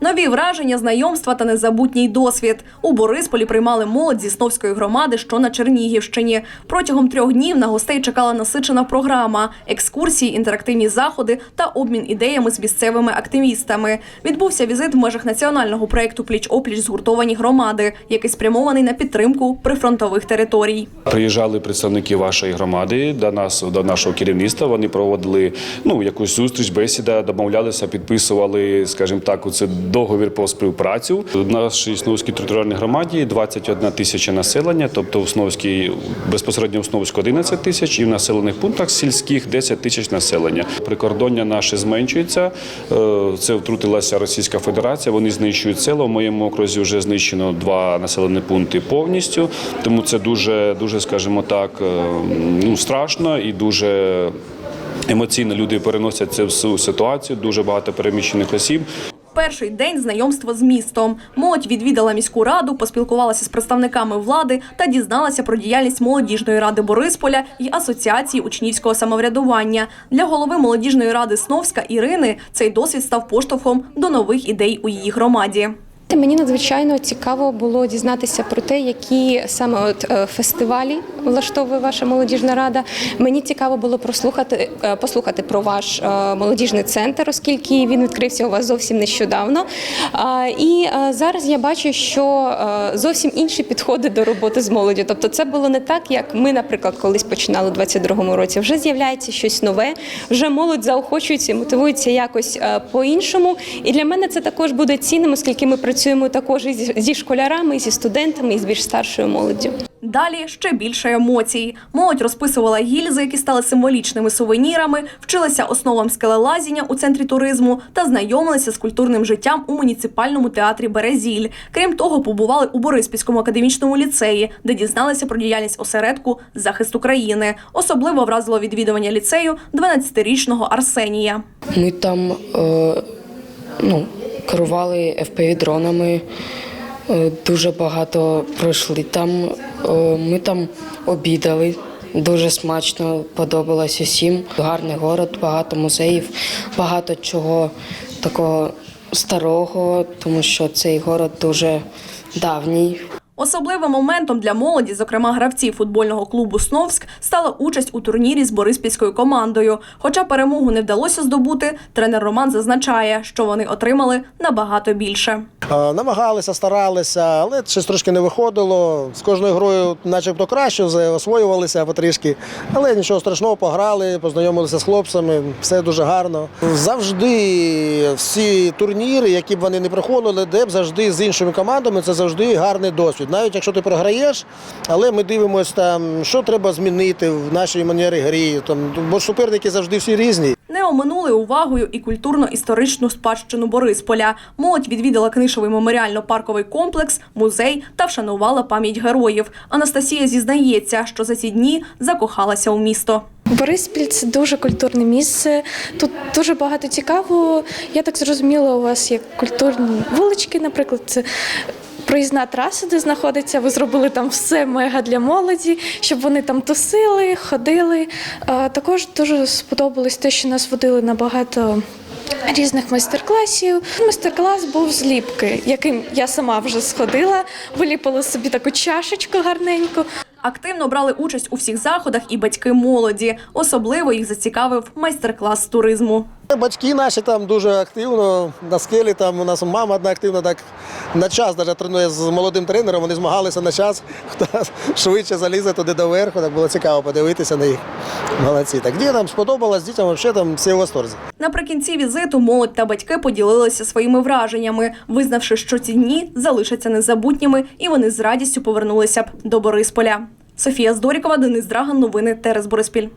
Нові враження, знайомства та незабутній досвід. У Борисполі приймали молодь зі Сновської громади, що на Чернігівщині. Протягом трьох днів на гостей чекала насичена програма, екскурсії, інтерактивні заходи та обмін ідеями з місцевими активістами. Відбувся візит в межах національного проєкту Пліч-опліч згуртовані громади, який спрямований на підтримку прифронтових територій. Приїжджали представники вашої громади до нас, до нашого керівництва. Вони проводили ну якусь зустріч, бесіда, домовлялися, підписували, скажімо так, у це договір про співпрацю. В нашій Сновській територіальній громаді 21 тисяча населення, тобто в Сновській безпосередньо в Сновську 11 тисяч і в населених пунктах сільських 10 тисяч населення. Прикордоння наше зменшується. Е, Це втрутилася Російська Федерація. Вони знищують села. В моєму окрузі вже знищено два населені пункти повністю. Тому це дуже, дуже, скажімо так, е, ну страшно і дуже. Емоційно люди переносять цю ситуацію. Дуже багато переміщених осіб. Перший день знайомства з містом. Молодь відвідала міську раду, поспілкувалася з представниками влади та дізналася про діяльність молодіжної ради Борисполя і асоціації учнівського самоврядування. Для голови молодіжної ради Сновська Ірини цей досвід став поштовхом до нових ідей у її громаді. Мені надзвичайно цікаво було дізнатися про те, які саме от е, фестивалі влаштовує ваша молодіжна рада. Мені цікаво було прослухати е, послухати про ваш е, молодіжний центр, оскільки він відкрився у вас зовсім нещодавно. І е, зараз я бачу, що зовсім інші підходи до роботи з молоддю. Тобто, це було не так, як ми, наприклад, колись починали у 22-му році. Вже з'являється щось нове, вже молодь заохочується, мотивується якось по-іншому. І для мене це також буде цінним, оскільки ми працюємо також і зі- школярами, зі студентами, і з більш старшою молоддю. Далі ще більше емоцій. Молодь розписувала гільзи, які стали символічними сувенірами, вчилася основам скелелазіння у центрі туризму та знайомилися з культурним життям у муніципальному театрі Березіль. Крім того, побували у Бориспільському академічному ліцеї, де дізналися про діяльність осередку захист України. Особливо вразило відвідування ліцею 12-річного Арсенія. Ми там е, ну, керували FPV-дронами, е, дуже багато пройшли. Там, ми там обідали, дуже смачно подобалось усім. Гарний город, багато музеїв, багато чого такого старого, тому що цей город дуже давній. Особливим моментом для молоді, зокрема гравців футбольного клубу Сновськ, стала участь у турнірі з бориспільською командою. Хоча перемогу не вдалося здобути, тренер Роман зазначає, що вони отримали набагато більше. Е, Намагалися, старалися, але щось трошки не виходило. З кожною грою, начебто, краще освоювалися потрішки. Але нічого страшного, пограли, познайомилися з хлопцями, все дуже гарно. Завжди всі турніри, які б вони не проходили, де б завжди з іншими командами, це завжди гарний досвід. Навіть якщо ти програєш, але ми дивимося там, що треба змінити в нашій манері грі. Там, бо суперники завжди всі різні. Не оминули увагою і культурно-історичну спадщину Борисполя. Молодь відвідала книжовий меморіально-парковий комплекс, музей та вшанувала пам'ять героїв. Анастасія зізнається, що за ці дні закохалася у місто. Бориспіль це дуже культурне місце. Тут дуже багато цікавого. Я так зрозуміла, у вас є культурні вулички, наприклад. Проїзна траса, де знаходиться, ви зробили там все мега для молоді, щоб вони там тусили, ходили. Також дуже сподобалось те, що нас водили на багато різних майстер-класів. Майстер-клас був з ліпки, яким я сама вже сходила, виліпила собі таку чашечку гарненьку. Активно брали участь у всіх заходах і батьки молоді. Особливо їх зацікавив майстер-клас туризму. Батьки наші там дуже активно на скелі. Там у нас мама одна активно так на час навіть тренує з молодим тренером. Вони змагалися на час, хто швидше залізе туди доверху. Так було цікаво подивитися на їх. Молодці. Так дітям сподобалось, дітям взагалі там всі в восторзі. Наприкінці візиту молодь та батьки поділилися своїми враженнями, визнавши, що ці дні залишаться незабутніми, і вони з радістю повернулися б до Борисполя. Софія Здорікова, Денис Драган. Новини Терес Бориспіль.